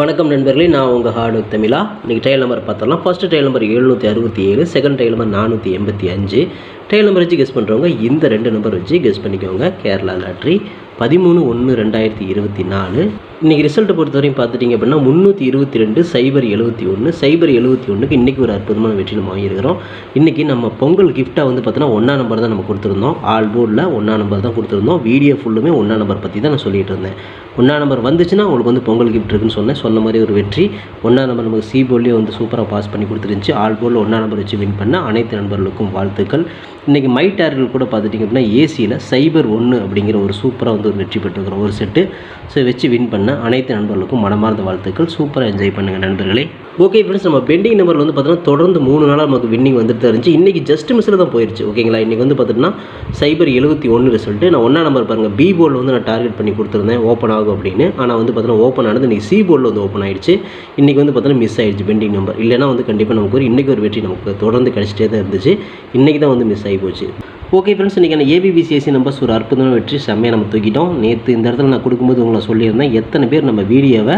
வணக்கம் நண்பர்களே நான் உங்கள் ஹார்டு தமிழா. இன்றைக்கி ட்ரையல் நம்பர் பார்த்தரலாம் ஃபஸ்ட்டு ட்ரையல் நம்பர் எழுநூற்றி அறுபத்தி ஏழு செகண்ட் ட்ரையல் நம்பர் நானூற்றி எண்பத்தி அஞ்சு. ட்ரையல் நம்பர் வச்சு கெஸ் பண்ணுறவங்க இந்த ரெண்டு நம்பர் வச்சு கெஸ் பண்ணிக்கோங்க. கேரளா லாட்ரி பதிமூணு ஒன்று ரெண்டாயிரத்தி இருபத்தி நாலு. இன்றைக்கி ரிசல்ட்டை பொறுத்தவரையும் பார்த்துட்டிங்க அப்படின்னா முந்நூற்றி இருபத்தி ரெண்டு சைபர் எழுபத்தி ஒன்று. சைபர் எழுபத்தி ஒன்றுக்கு இன்றைக்கி ஒரு அற்புதமான வெற்றி நம்ம வாங்கியிருக்கிறோம். இன்றைக்கி நம்ம பொங்கல் கிஃப்ட்டாக வந்து பார்த்தோன்னா ஒன்றா நம்பர் தான் நம்ம கொடுத்துருந்தோம். ஆல் போர்டில் ஒன்றா நம்பர் தான் கொடுத்துருந்தோம். வீடியோ ஃபுல்லுமே ஒன்றா நம்பர் பற்றி தான் நான் சொல்லிட்டு இருந்தேன். ஒன்றா நம்பர் வந்துச்சுன்னா உங்களுக்கு வந்து பொங்கல் கிஃப்ட் இருக்குன்னு சொன்னேன். சொன்ன மாதிரி ஒரு வெற்றி. ஒன்றா நம்பர் நமக்கு சி போர்ட்லேயே வந்து சூப்பராக பாஸ் பண்ணி கொடுத்துருந்துச்சு. ஆல் போர்டில் ஒன்றா நம்பர் வச்சு வின் பண்ண அனைத்து நண்பர்களுக்கும் வாழ்த்துக்கள். இன்றைக்கி மை டேர்கள் கூட பார்த்துட்டிங்க அப்படின்னா ஏசியில் சைபர் ஒன்று அப்படிங்கிற ஒரு சூப்பராக வந்து ஒரு வெற்றி பெற்றுக்கிறோம் ஒரு செட்டு ஸோ வச்சு வின் பண்ண அனைத்து நண்பர்களுக்கும் மனமார்ந்த வாழ்த்துக்கள். சூப்பராக என்ஜாய் பண்ணுங்கள் நண்பர்களே. ஓகே ஃப்ரெண்ட்ஸ் நம்ம பெண்டிங் நம்பர் வந்து பார்த்தோன்னா தொடர்ந்து மூணு நாளாக நமக்கு வின்னிங் வந்துட்டு தான் இருந்துச்சு. இன்றைக்கி ஜஸ்ட் மிஸ்ஸில் தான் போயிருச்சு. ஓகேங்களா இன்றைக்கி வந்து பார்த்தீங்கன்னா சைபர் எழுபத்தி ஒன்று ரிசல்ட்டு நான் ஒன்றா நம்பர் பாருங்கள் பி போர்டில் வந்து நான் டார்கெட் பண்ணி கொடுத்துருந்தேன். ஓப்பன் ஆகும் அப்படின்னு. ஆனால் வந்து பார்த்தீங்கன்னா ஓப்பன் ஆனது இன்றைக்கி சி போர்டில் வந்து ஓப்பன் ஆயிடுச்சு. இன்றைக்கி வந்து பார்த்தீங்கன்னா மிஸ் ஆயிடுச்சு பெண்டிங் நம்பர் இல்லைனா வந்து கண்டிப்பாக நமக்கு ஒரு இன்றைக்கி ஒரு வெற்றி நமக்கு தொடர்ந்து கிடச்சிட்டே தான் இருந்துச்சு. இன்றைக்கி தான் வந்து மிஸ் ஆகி போச்சு. ஓகே ஃப்ரெண்ட்ஸ் இன்றைக்கி ஏபிபிசிஎஸ்சி நம்பர்ஸ் ஒரு அற்புதமான வெற்றி. செம்மையாக நம்ம தூக்கிட்டோம். நேற்று இந்த இடத்துல நான் கொடுக்கும்போது உங்களை சொல்லியிருந்தேன். எத்தனை பேர் நம்ம வீடியோவை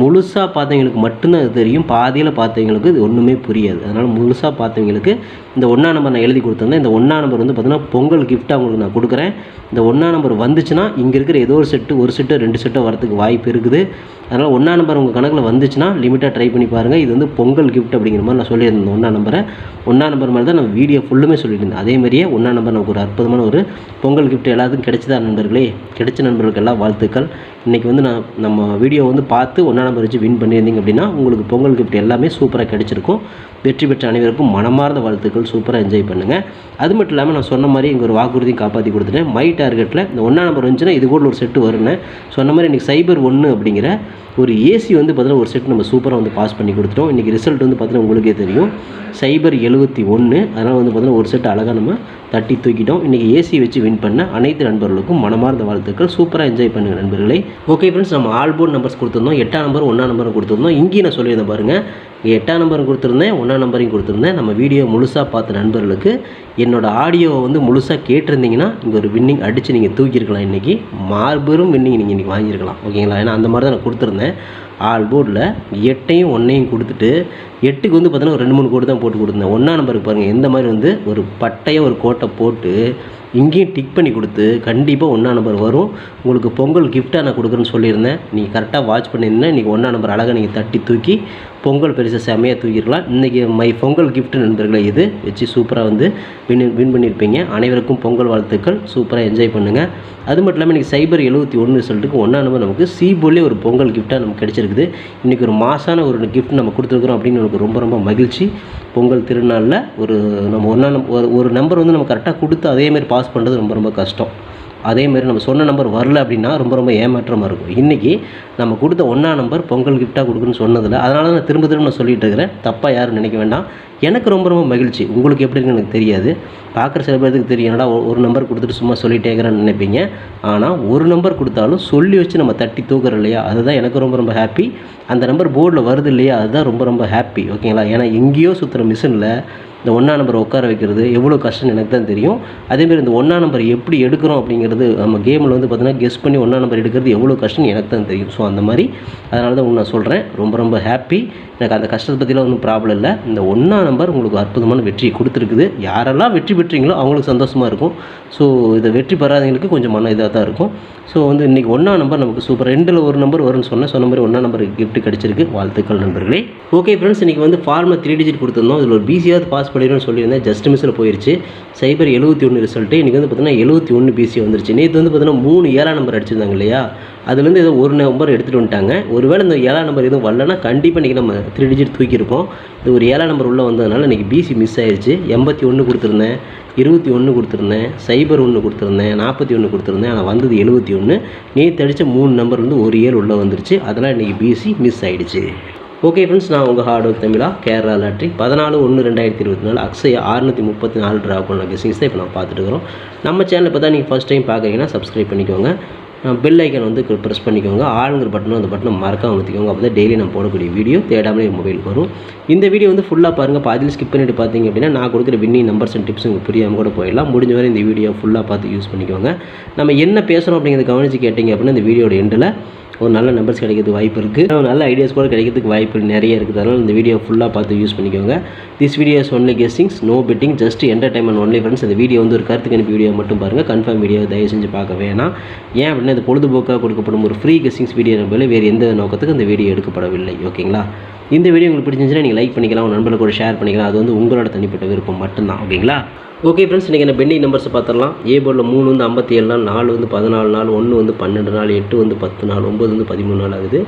முழுசாக பார்த்தவங்களுக்கு மட்டும்தான் இது தெரியும். பாதியில் பார்த்தவங்களுக்கு இது ஒன்றுமே புரியாது. அதனால் முழுசாக பார்த்தவங்களுக்கு இந்த ஒன்றா நம்பர் நான் எழுதி கொடுத்துருந்தேன். இந்த ஒன்றா நம்பர் வந்து பார்த்தீங்கன்னா பொங்கல் கிஃப்ட்டாக உங்களுக்கு நான் கொடுக்குறேன். இந்த ஒன்றா நம்பர் வந்துச்சுன்னா இங்கே இருக்கிற ஏதோ ஒரு செட்டு ஒரு செட்டு ரெண்டு செட்டோ வரதுக்கு வாய்ப்பு இருக்குது. அதனால் ஒன்றா நம்பர் உங்கள் கணக்கில் வந்துச்சுன்னா லிமிட்டாக ட்ரை பண்ணி பாருங்கள் இது வந்து பொங்கல் கிஃப்ட் அப்படிங்கிற மாதிரி நான் சொல்லியிருந்தேன். ஒன்றா நம்பரை ஒன்றா நம்பர் மாதிரி தான் நான் வீடியோ ஃபுல்லுமே சொல்லியிருந்தேன். அதே மாதிரியே ஒன்றா நம்பர் நமக்கு ஒரு அற்புதமான ஒரு பொங்கல் கிஃப்ட் எல்லாத்துக்கும் கிடைச்சதா நண்பர்களே? கிடைச்ச நண்பர்களுக்கு எல்லாம் வாழ்த்துக்கள். இன்றைக்கி வந்து நான் நம்ம வீடியோ வந்து பார்த்து ஒன்றா நம்பர் வச்சு வின் பண்ணியிருந்தீங்க அப்படின்னா உங்களுக்கு பொங்கல் கிஃப்ட் எல்லாமே சூப்பராக கிடைச்சிருக்கும். வெற்றி பெற்ற அனைவருக்கும் மனமார்ந்த வாழ்த்துக்கள். சூப்பராக என்ஜாய் பண்ணுங்கள் அது மட்டும் இல்லாமல் நான் சொன்ன மாதிரி இங்கே ஒரு வாக்குறுதியும் காப்பாற்றி கொடுத்துட்டேன். மை டார்கெட்டில் இந்த ஒன்றா நம்பர் வந்துச்சுன்னா இது கூட ஒரு செட்டு வரும்னு. சொன்ன மாதிரி இன்றைக்கி சைபர் ஒன்று அப்படிங்கிற ஒரு ஏசி வந்து பார்த்தீங்கன்னா ஒரு செட் நம்ம சூப்பராக வந்து பாஸ் பண்ணி கொடுத்துட்டோம். இன்றைக்கி ரிசல்ட் வந்து பார்த்தீங்கன்னா உங்களுக்கே தெரியும். சைபர் எழுபத்தி ஒன்று அதனால் வந்து பார்த்தீங்கன்னா ஒரு செட் அழகாக நம்ம தட்டி தூக்கிட்டோம். இன்றைக்கி ஏசி வச்சு வின் பண்ண அனைத்து நண்பர்களுக்கும் மனமார்ந்த வாழ்த்துக்கள். சூப்பராக என்ஜாய் பண்ணுங்கள் நண்பர்களே. ஓகே ஃப்ரெண்ட்ஸ் நம்ம ஆல் போர்ட் நம்பர்ஸ் கொடுத்துருந்தோம். எட்டாம் நம்பர் ஒன்றாம் நம்பரும் கொடுத்துருந்தோம். இங்கேயும் நான் சொல்லியிருந்தேன் பாருங்கள் எட்டாம் நம்பரும் கொடுத்துருந்தேன் ஒன்றாம் நம்பரையும் கொடுத்துருந்தேன். நம்ம வீடியோ முழுசாக பார்த்த நண்பர்களுக்கு என்னோடய ஆடியோவை வந்து முழுசாக கேட்டிருந்தீங்கன்னா இங்கே ஒரு வின்னிங் அடித்து நீங்கள் தூக்கியிருக்கலாம் இன்றைக்கி மார்பெரும் வின்னிங் நீங்கள் இன்றைக்கி வாங்கியிருக்கலாம். ஓகேங்களா ஏன்னா அந்த மாதிரி தான் நான் கொடுத்துருந்தேன். ஆல் போர்டில் எட்டையும் ஒன்றையும் கொடுத்துட்டு எட்டுக்கு வந்து பார்த்தீங்கன்னா ஒரு ரெண்டு மூணு கோடு தான் போட்டு கொடுத்தேன். ஒன்றா நம்பருக்கு பாருங்கள் எந்த மாதிரி வந்து ஒரு பட்டையை ஒரு கோட்டை போட்டு இங்கேயும் டிக் பண்ணி கொடுத்து கண்டிப்பாக ஒன்றா நம்பர் வரும். உங்களுக்கு பொங்கல் கிஃப்ட்டாக நான் கொடுக்குறேன்னு சொல்லியிருந்தேன். நீங்கள் கரெக்டாக வாட்ச் பண்ணியிருந்தேன் இன்றைக்கி ஒன்றா நம்பர் அழகாக நீங்கள் தட்டி தூக்கி பொங்கல் பரிசு செம்மையாக தூக்கிடலாம். இன்றைக்கி மை பொங்கல் கிஃப்ட் நண்பர்களே இது. வச்சு சூப்பராக வந்து வின் வின் பண்ணியிருப்பீங்க அனைவருக்கும் பொங்கல் வாழ்த்துக்கள். சூப்பராக என்ஜாய் பண்ணுங்கள் அது மட்டும் இல்லாமல் இன்றைக்கி சைபர் எழுபத்தி ஒன்று ரிசல்ட்டுக்கு ஒன்றா நம்பர் நமக்கு சீபோலே ஒரு பொங்கல் கிஃப்ட்டாக நமக்கு கிடச்சிருக்குது. இன்றைக்கி ஒரு மாசான ஒரு கிஃப்ட் நம்ம கொடுத்துருக்குறோம் அப்படின்னு எனக்கு ரொம்ப ரொம்ப மகிழ்ச்சி. பொங்கல் திருநாளில் ஒரு நம்ம ஒன்றா ஒரு ஒரு நம்பர் வந்து நம்ம கரெக்டாக கொடுத்து அதேமாதிரி பாஸ் பண்ணுறது ரொம்ப ரொம்ப கஷ்டம். அதேமாதிரி நம்ம சொன்ன நம்பர் வரல அப்படின்னா ரொம்ப ரொம்ப ஏமாற்றமாக இருக்கும். இன்றைக்கி நம்ம கொடுத்த ஒன்றா நம்பர் பொங்கல் கிஃப்ட்டாக கொடுக்குன்னு சொன்னதில் அதனால நான் திரும்ப திரும்ப நான் சொல்லிகிட்டு இருக்கிறேன். தப்பாக யாரும் நினைக்க வேண்டாம். எனக்கு ரொம்ப ரொம்ப மகிழ்ச்சி. உங்களுக்கு எப்படின்னு எனக்கு தெரியாது. பார்க்குற சில பேருக்கு தெரியும். என்னடா ஒரு நம்பர் கொடுத்துட்டு சும்மா சொல்லிட்டே இருக்கிறேன்னு நினைப்பீங்க. ஆனால் ஒரு நம்பர் கொடுத்தாலும் சொல்லி வச்சு நம்ம தட்டி தூக்குறோம் இல்லையா? அதுதான் எனக்கு ரொம்ப ரொம்ப ஹாப்பி அந்த நம்பர் போர்டில் வருது இல்லையா? அதுதான் ரொம்ப ரொம்ப ஹாப்பி ஓகேங்களா ஏன்னா எங்கேயோ சுற்றுற மிஷினில் இந்த ஒன்றா நம்பர் உட்கார வைக்கிறது எவ்வளோ கஷ்டம் எனக்கு தான் தெரியும். அதேமாதிரி இந்த ஒன்றா நம்பர் எப்படி எடுக்கிறோம் அப்படிங்கிறது நம்ம கேமில் வந்து பார்த்தீங்கன்னா கெஸ் பண்ணி ஒன்றா நம்பர் எடுக்கிறது எவ்வளோ கஷ்டம்னு எனக்கு தான் தெரியும். ஸோ அந்த மாதிரி அதனால தான் உன்னை சொல்கிறேன் ரொம்ப ரொம்ப ஹாப்பி எனக்கு அந்த கஷ்டத்தை பற்றிலாம் ஒன்றும் ப்ராப்ளம் இல்லை. இந்த ஒன்றா நம்பர் உங்களுக்கு அற்புதமான வெற்றியை கொடுத்துருக்குது. யாரெல்லாம் வெற்றி பெற்றீங்களோ அவங்களுக்கு சந்தோஷமாக இருக்கும். ஸோ இதை வெற்றி பெறாதவங்களுக்கு கொஞ்சம் மன இதாக தான் இருக்கும். ஸோ வந்து இன்றைக்கி ஒன்றா நம்பர் நமக்கு சூப்பர் ரெண்டில் ஒரு நம்பர் வரும்னு சொன்னேன். சொன்ன மாதிரி ஒன்றா நம்பர் கிஃப்ட் கிடச்சிருக்கு. வாழ்த்துக்கள் நண்பர்களே. ஓகே ஃப்ரெண்ட்ஸ் இன்றைக்கி வந்து ஃபார்மில் த்ரீ டிஜிட் கொடுத்துருந்தோம். இதில் ஒரு பிசியாவது பாஸ் பண்ணிடும்னு சொல்லியிருந்தேன். ஜஸ்ட் மிஸ்ஸில் போயிருச்சு. சைபர் எழுபத்தி ஒன்று ரிசல்ட்டு இன்றைக்கி வந்து பார்த்தீங்கன்னா எழுபத்தி ஒன்று பிசி வந்துருச்சு. நேற்று வந்து பார்த்தீங்கன்னா மூணு ஏழாம் நம்பர் அடிச்சிருந்தாங்க இல்லையா? அதுலேருந்து ஏதோ ஒரு நம்பர் எடுத்துகிட்டு வந்துட்டாங்க. ஒருவேளை இந்த ஏழாம் நம்பர் எதுவும் வரலன்னா கண்டிப்பாக இன்றைக்கி நம்ம த்ரீ டிஜிட் தூக்கியிருப்போம். இது ஒரு ஏழாம் நம்பர் உள்ளே வந்ததுனால இன்றைக்கி பிசி மிஸ் ஆயிடுச்சு எண்பத்தி ஒன்று கொடுத்துருந்தேன். இருபத்தி ஒன்று கொடுத்துருந்தேன். சைபர் ஒன்று கொடுத்துருந்தேன். நாற்பத்தி ஒன்று கொடுத்துருந்தேன். ஆனால் வந்தது எழுபத்தி ஒன்று நேற்று அடித்த மூணு நம்பர் வந்து ஒரு ஏழு உள்ளே வந்துருச்சு. அதெல்லாம் இன்றைக்கி பிசி மிஸ் ஆகிடுச்சு ஓகே ஃப்ரெண்ட்ஸ் நான் உங்கள் ஹார்ட் ஒர்க் தமிழா கேரளா லாட்ரி பதினாலு ஒன்று ரெண்டாயிரத்தி இருபத்தி நாலு அக்ஸயா ஆறுநூற்றி முப்பத்தி நாலு ட்ரா பண்ண கெஸிங்ஸ் தான் இப்போ நான் பார்த்துட்டு இருக்கிறோம். நம்ம சேனல் இப்போ தான் நீங்கள் ஃபஸ்ட் டைம் பார்க்குறீங்கன்னா சப்ஸ்கிரைப் பண்ணிக்கோங்க. பெல் ஐக்கன் வந்து ப்ரெஸ் பண்ணிக்கோங்க. ஆளுங்கிற பட்டனும் அந்த பட்டனை மறக்காம அமுத்திக்கோங்க. அப்போ தான் டெய்லி நான் போடக்கூடிய வீடியோ தேடாமலே மொபைல் வரும். இந்த வீடியோ வந்து ஃபுல்லாக பாருங்கள் பாதியில் ஸ்கிப் பண்ணிட்டு பார்த்தீங்க அப்படின்னா நான் கொடுக்குற வின்னி நம்பர்ஸ் அண்ட் டிப்ஸ் உங்களுக்கு புரியாமல் கூட போயிடலாம். முடிஞ்ச வரை இந்த வீடியோ ஃபுல்லாக பார்த்து யூஸ் பண்ணிக்கோங்க. நம்ம என்ன பேசுகிறோம் அப்படிங்கிறத கவனித்து கேட்டிங்க அப்படின்னா இந்த வீடியோட எண்டில் ஒரு நல்ல நம்பர்ஸ் கிடைக்கிறதுக்கு வாய்ப்பு இருக்குது நல்ல ஐடியாஸ் கூட கிடைக்கிறதுக்கு வாய்ப்பு நிறைய இருக்குது. அதனால் இந்த வீடியோ ஃபுல்லாக பார்த்து யூஸ் பண்ணிக்கோங்க. This video is only guessings no betting just entertainment only friends இந்த வீடியோ வந்து ஒரு கருத்து கணிப்பு வீடியோ மட்டும் பாருங்கள் கன்ஃபார்ம் வீடியோ தயவு செஞ்சு பார்க்க வேணாம். ஏன் அப்படின்னா இது பொழுதுபோக்காக கொடுக்கப்படும் ஒரு ஃப்ரீ கெஸ்டிங்ஸ் வீடியோ போல வேறு எந்த நோக்கத்துக்கு இந்த வீடியோ எடுக்கப்படவில்லை ஓகேங்களா இந்த வீடியோ உங்களுக்கு பிடிச்சிருந்துச்சுன்னா நீங்கள் லைக் பண்ணிக்கலாம் உங்கள் நண்பர்களுக்கு கூட ஷேர் பண்ணிக்கலாம். அது வந்து உங்களோட தனிப்பட்ட விருப்பம் மட்டும்தான் ஓகேங்களா ஓகே ஃப்ரெண்ட்ஸ் இன்றைக்கி என்ன பெண்டிங் நம்பர்ஸ் பார்த்துடலாம். ஏ போர்டில் மூணு வந்து ஐம்பத்தி ஏழு நாள் நாலு வந்து பதினாலு நாள் ஒன்று வந்து பன்னெண்டு நாள் எட்டு வந்து பத்து நாள் ஒம்பது வந்து பதிமூணு நாள் ஆகுது.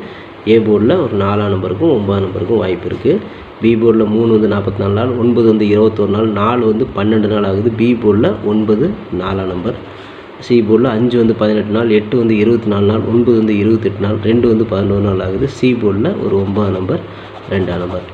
ஏ போர்டில் ஒரு நாலாம் நம்பருக்கும் ஒன்பதாம் நம்பருக்கும் வாய்ப்பு இருக்குது பி போர்டில் மூணு வந்து நாற்பத்தி நாலு நாள் ஒன்பது வந்து இருபத்தொரு நாள் நாலு வந்து பன்னெண்டு நாள் ஆகுது. பி போர்டில் ஒன்பது நாலாம் நம்பர். சி போர்டில் அஞ்சு வந்து பதினெட்டு நாள் எட்டு வந்து இருபத்தி நாலு நாள் ஒன்பது வந்து இருபத்தெட்டு நாள் ரெண்டு வந்து பதினோரு நாள் ஆகுது. சி போர்டில் ஒரு ஒன்பதாம் நம்பர் ரெண்டாம் நம்பர்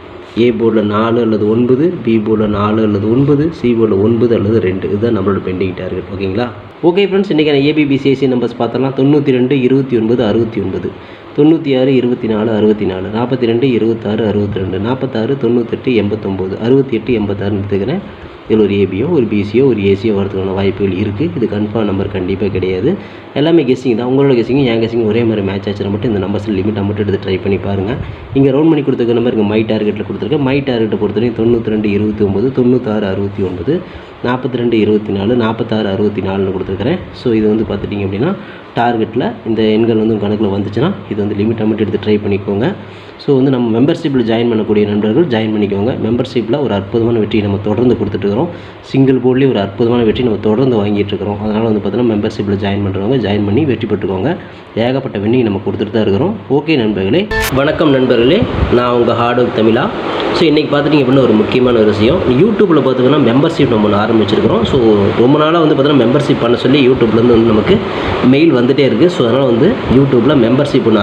ஏ போர்டில் நாலு அல்லது ஒன்பது பி போர்டில் நாலு அல்லது ஒன்பது சி போர்டில் ஒன்பது அல்லது ரெண்டு. இதுதான் நம்மளோட பெண்டிங் டார்கெட் ஓகேங்களா? ஓகே ஃப்ரெண்ட்ஸ் இன்றைக்கான ஏபிபிசிஎஸ்சி நம்பர்ஸ் பார்த்தலாம் தொண்ணூற்றி ரெண்டு இருபத்தி ஒன்பது அறுபத்தி ஒன்பது. தொண்ணூற்றி ஆறு இருபத்தி நாலு அறுபத்தி நாலு நாற்பத்தி ரெண்டு இருபத்தாறு அறுபத்தி ரெண்டு நாற்பத்தாறு தொண்ணூத்தெட்டு எண்பத்தொம்போது அறுபத்தி எட்டு எண்பத்தாறுன்னு எடுத்துக்கிறேன். இதில் ஒரு ஏபியோ ஒரு பிசியோ ஒரு ஏசியோ வரதுக்கான வாய்ப்புகள் இருக்குது இது கன்ஃபார்ம் நம்பர் கண்டிப்பாக கிடையாது. எல்லாமே கெஸ்ஸிங் தான். உங்களோட கெஸ்ஸிங் என் கெஸ்ஸிங் ஒரே மாதிரி மேட்ச் ஆச்சுன்னா மட்டும் இந்த நம்பர்ஸில் லிமிட்டாக மட்டும் எடுத்து ட்ரை பண்ணி பாருங்கள் இங்கே ரவுண்ட் பண்ணி கொடுத்துருக்க நம்பர் இங்கே மை டார்கெட்டில் கொடுத்துருக்கேன். மை டார்கெட்டை பொறுத்தவரைக்கும் தொண்ணூற்றி ரெண்டு இருபத்தி ஒம்பது தொண்ணூத்தாறு அறுபத்தி ஒன்பது நாற்பத்தி ரெண்டு இருபத்தி நாலு நாற்பத்தாறு அறுபத்தி நாலுன்னு கொடுத்துருக்குறேன். ஸோ இது வந்து பார்த்துட்டிங்க அப்படின்னா டார்கெட்டில் இந்த எண்கள் வந்து கணக்கில் வந்துச்சுன்னா இது வந்து லிமிட்டாக மட்டும் எடுத்து ட்ரை பண்ணிக்கோங்க. ஸோ வந்து நம்ம மெம்பர்ஷிப்பில் ஜாயின் பண்ணக்கூடிய நண்பர்கள் ஜாயின் பண்ணிக்கோங்க. மெம்பர்ஷிப்பில் ஒரு அற்புதமான வெற்றி நம்ம தொடர்ந்து கொடுத்துட்டு இருக்கிறோம். சிங்கிள் போர்ட்லேயே ஒரு அற்புதமான வெற்றி நம்ம தொடர்ந்து வாங்கிட்டு இருக்கிறோம். அதனால் வந்து பார்த்தீங்கன்னா மெம்பர்ஷிப்பில் ஜாயின் பண்ணுறவங்க ஜாயின் பண்ணி வெற்றி பெற்றுக்கோங்க. ஏகப்பட்ட வெண்ணி நம்ம கொடுத்துட்டு தான் இருக்கிறோம். ஓகே நண்பர்களே. வணக்கம் நண்பர்களே. நான் உங்கள் ஹார்ட் ஒர்க் தமிழா. ஸோ இன்றைக்கி பார்த்துட்டிங்க அப்படின்னா ஒரு முக்கியமான ஒரு விஷயம். யூடியூப்பில் பார்த்தீங்கன்னா மெம்பர்ஷிப் நம்ம ஒன்று ஆரம்பிச்சிருக்கிறோம். ஸோ ரொம்ப நாளாக வந்து பார்த்தீங்கன்னா மெம்பர்ஷிப் பண்ண சொல்லி யூடியூப்லேருந்து வந்து நமக்கு மெயில் வந்துகிட்டே இருக்குது ஸோ அதனால் வந்து யூடியூப்பில் மெம்பர்ஷிப் ஒன்று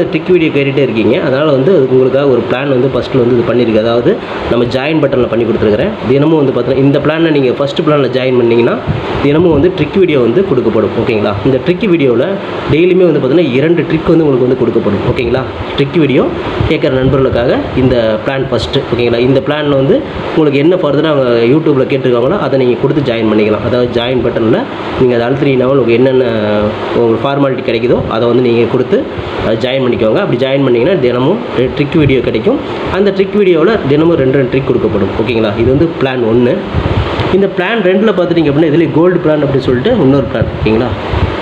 அந்த ட்ரிக் வீடியோ கேட்டுகிட்டே இருக்கீங்க. அதனால் வந்து அதுக்கு உங்களுக்காக ஒரு பிளான் வந்து ஃபஸ்ட்டில் வந்து இது பண்ணியிருக்கு அதாவது நம்ம ஜாயின் பட்டனில் பண்ணி கொடுத்துருக்குறேன். தினமும் வந்து பார்த்தீங்கன்னா இந்த பிளானை நீங்கள் ஃபஸ்ட்டு பிளானில் ஜாயின் பண்ணிங்கன்னா தினமும் வந்து ட்ரிக் வீடியோ வந்து கொடுக்கப்படும். ஓகேங்களா இந்த ட்ரிக் வீடியோவில் டெய்லியுமே வந்து பார்த்திங்கன்னா இரண்டு ட்ரிக் வந்து உங்களுக்கு வந்து கொடுக்கப்படும். ஓகேங்களா ட்ரிக் வீடியோ கேட்குற நண்பர்களுக்காக இந்த பிளான் ஃபஸ்ட்டு ஓகேங்களா இந்த பிளானில் வந்து உங்களுக்கு என்ன ஃபர்தராக அவங்க யூடியூப்பில் கேட்டிருக்காங்களோ அதை நீங்கள் கொடுத்து ஜாயின் பண்ணிக்கலாம். அதாவது ஜாயின் பட்டனில் நீங்கள் அதை அழுத்தினீங்கன்னா உங்களுக்கு என்னென்ன உங்களுக்கு ஃபார்மாலிட்டி கிடைக்குதோ அதை வந்து நீங்கள் கொடுத்து ஜாயின் பண்ணிக்கோங்க. அப்படி ஜாயின் பண்ணிங்கன்னா தினமும் ட்ரிக் வீடியோ கிடைக்கும். அந்த ட்ரிக் வீடியோவில் தினமும் ரெண்டு ரெண்டு ட்ரிக் கொடுக்கப்படும். ஓகேங்களா இது வந்து பிளான் ஒன்று இந்த பிளான் ரெண்டில் பார்த்துட்டிங்க அப்படின்னா இதில் கோல்டு பிளான் அப்படின்னு சொல்லிட்டு இன்னொரு பிளான் ஓகேங்களா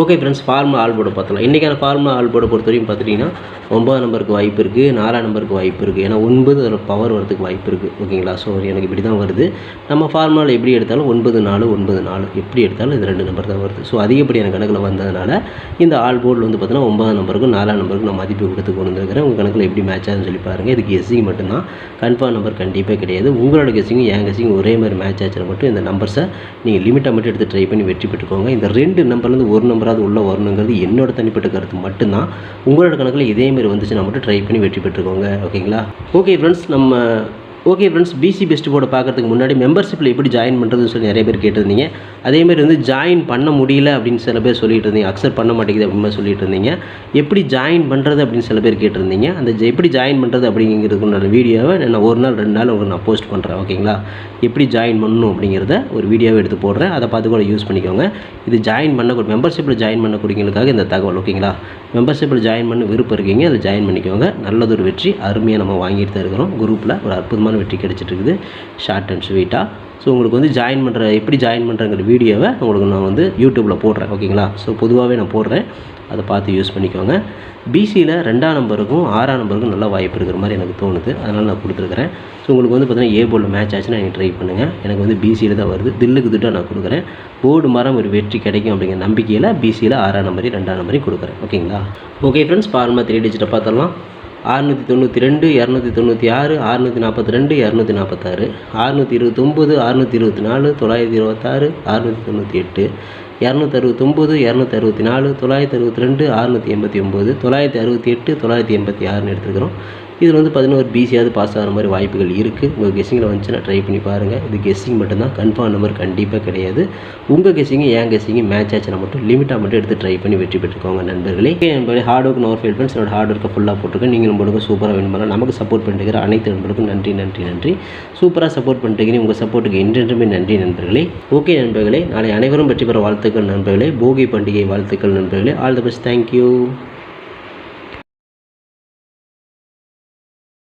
Okay friends formula all board பார்த்தலாம் இன்றைக்கான ஃபார்முலா ஆல் போர்டை பொறுத்த வரைக்கும் பார்த்துட்டிங்கன்னா ஒன்பதாம் நம்பருக்கு வாய்ப்பு இருக்குது நாலாம் நம்பருக்கு வாய்ப்பு இருக்குது ஏன்னா ஒன்பது அதில் பவர் வரதுக்கு வாய்ப்பு இருக்குது ஓகேங்களா ஸோ எனக்கு இப்படி தான் வருது. நம்ம ஃபார்முலாவில் எப்படி எடுத்தாலும் ஒன்பது நாலு ஒன்பது நாலு. எப்படி எடுத்தாலும் இது ரெண்டு நம்பர் தான் வருது. ஸோ அதிகப்படியான கணக்கில் வந்ததுனால இந்த ஆல் போர்டில் வந்து பார்த்தீங்கன்னா ஒன்பதாம் நம்பருக்கும் நாலாம் நம்பருக்கு நான் மதிப்பு கொடுத்து கொண்டு வந்துருக்கிறேன் உங்கள் கணக்கில் எப்படி மேட்ச் ஆகுதுன்னு சொல்லி பாருங்கள் இதுக்கு எஸ்சிங் மட்டும்தான். கன்ஃபார்ம் நம்பர் கண்டிப்பாக கிடையாது. உங்களோட கெஸ்ஸிங்கும் என் கெஸ்ஸிங்கும் ஒரே மாதிரி மேட்ச் ஆச்சுன்னா மட்டும் இந்த நம்பர்ஸை நீங்கள் லிமிட்டாக மட்டும் எடுத்து ட்ரை பண்ணி வெற்றி பெற்றுக்கோங்க. இந்த ரெண்டு நம்பர்லேருந்து ஒரு நம்பர் நம்பராவது உள்ள வரணுங்கிறது என்னோட தனிப்பட்ட கருத்து மட்டும்தான். உங்களோட கணக்கில் இதே மாதிரி வந்துச்சுன்னா மட்டும் ட்ரை பண்ணி வெற்றி பெற்றுக்கோங்க. ஓகேங்களா ஓகே ஃப்ரெண்ட்ஸ் நம்ம ஓகே ஃப்ரெண்ட்ஸ் பிசி பெஸ்ட் போர்டை பார்க்குறதுக்கு முன்னாடி மெம்பர்ஷிப்பில் எப்படி ஜாயின் பண்ணுறதுன்னு சொல்லி நிறைய பேர் கேட்டிருந்தீங்க. அதேமாதிரி வந்து ஜாயின் பண்ண முடியல அப்படின்னு சில பேர் சொல்லிட்டு இருந்தீங்க. அக்செப்ட் பண்ண மாட்டேங்குது அப்படின்னு சொல்லிட்டு இருந்தீங்க. எப்படி ஜாயின் பண்ணுறது அப்படின்னு சில பேர் கேட்டிருந்தீங்க. அந்த எப்படி ஜாயின் பண்ணுறது அப்படிங்கிறதுக்குண்டான வீடியோவை நான் ஒரு நாள் ரெண்டு நாள் உங்களுக்கு நான் போஸ்ட் பண்ணுறேன் ஓகேங்களா எப்படி ஜாயின் பண்ணணும் அப்படிங்கிறத ஒரு வீடியோவை எடுத்து போடுறேன். அதை பார்த்து கூட யூஸ் பண்ணிக்கோங்க. இது ஜாயின் பண்ணக்கூடிய மெம்பர்ஷிப்பில் ஜாயின் பண்ணக்கூடியங்களுக்காக இந்த தகவல் ஓகேங்களா மெம்பர்ஷிப்பில் ஜாயின் பண்ண விருப்பம் இருக்கீங்க அதை ஜாயின் பண்ணிக்கோங்க. நல்லதொரு வெற்றி அருமையாக நம்ம வாங்கிட்டு தான் இருக்கிறோம். குரூப்பில் ஒரு அற்புதமாக அற்புதமான வெற்றி கிடைச்சிட்டு இருக்குது ஷார்ட் அண்ட் ஸ்வீட்டாக ஸோ உங்களுக்கு வந்து ஜாயின் பண்ணுற எப்படி ஜாயின் பண்ணுறங்கிற வீடியோவை உங்களுக்கு நான் வந்து யூடியூப்பில் போடுறேன் ஓகேங்களா ஸோ பொதுவாகவே நான் போடுறேன். அதை பார்த்து யூஸ் பண்ணிக்கோங்க. பிசியில் ரெண்டாம் நம்பருக்கும் ஆறாம் நம்பருக்கும் நல்ல வாய்ப்பு இருக்கிற மாதிரி எனக்கு தோணுது. அதனால் நான் கொடுத்துருக்குறேன். ஸோ உங்களுக்கு வந்து பார்த்தீங்கன்னா ஏ போர்டில் மேட்ச் ஆச்சுன்னா நீங்கள் ட்ரை பண்ணுங்கள் எனக்கு வந்து பிசியில் தான் வருது. தில்லுக்கு திட்டம் நான் கொடுக்குறேன். போர்டு மரம் ஒரு வெற்றி கிடைக்கும் அப்படிங்கிற நம்பிக்கையில் பிசியில் ஆறாம் நம்பரையும் ரெண்டாம் நம்பரையும் கொடுக்குறேன் ஓகேங்களா ஓகே ஃப்ரெண்ட்ஸ் பாருமா த்ரீ டிஜிட்டை பார்த்தரலாம் அறுநூற்றி தொண்ணூற்றி ரெண்டு இரநூத்தி தொண்ணூற்றி ஆறு அறுநூற்றி நாற்பத்தி ரெண்டு இரநூத்தி நாற்பத்தாறு அறுநூற்றி இருபத்தொம்போது அறுநூற்றி இருபத்தி நாலு தொள்ளாயிரத்தி இருபத்தாறு அறுநூற்றி தொண்ணூற்றி எட்டு இரநூத்தி அறுபத்தொம்போது இரநூத்தி அறுபத்தி நாலு தொள்ளாயிரத்தி அறுபத்தி ரெண்டு அறுநூற்றி எண்பத்தி ஒம்பது தொள்ளாயிரத்தி அறுபத்தி எட்டு தொள்ளாயிரத்தி எண்பத்தி ஆறுன்னு எடுத்துக்கிறோம் இதில் வந்து பதினோரு பிசியாவது பாஸ் ஆகிற மாதிரி வாய்ப்புகள் இருக்குது உங்கள் கெஸ்ஸிங்கில் வந்துச்சுன்னா ட்ரை பண்ணி பாருங்கள் இது கெஸ்ஸிங் மட்டும்தான். கன்ஃபார்ம் நம்பர் கண்டிப்பாக கிடையாது. உங்கள் கெஸ்ஸிங்கு ஏன் கெஸ்ஸிங்கு மேட்ச் ஆச்சுன்னா மட்டும் லிமிட்டாக மட்டும் எடுத்து ட்ரை பண்ணி வெற்றி பெற்றுக்கோங்க நண்பர்களே. நண்பர்களே hard work nor fail friends என்னோட ஹார்ட் ஒர்க்கை ஃபுல்லாக போட்டிருக்கேன். நீங்கள் நம்மளுக்கு சூப்பராக வின் பண்ணலாம். நமக்கு சப்போர்ட் பண்ணிட்டு அனைத்து நண்பர்களுக்கும் நன்றி நன்றி நன்றி. சூப்பராக சப்போர்ட் பண்ணிட்டு உங்கள் சப்போர்ட்டுக்கு என்றென்றுமே நன்றி நண்பர்களே. ஓகே நண்பர்களே. நாளை அனைவரும் வெற்றி பெற வாழ்த்துக்கள் நண்பர்களே. போகி பண்டிகை வாழ்த்துக்கள் நண்பர்களே. All the best thank you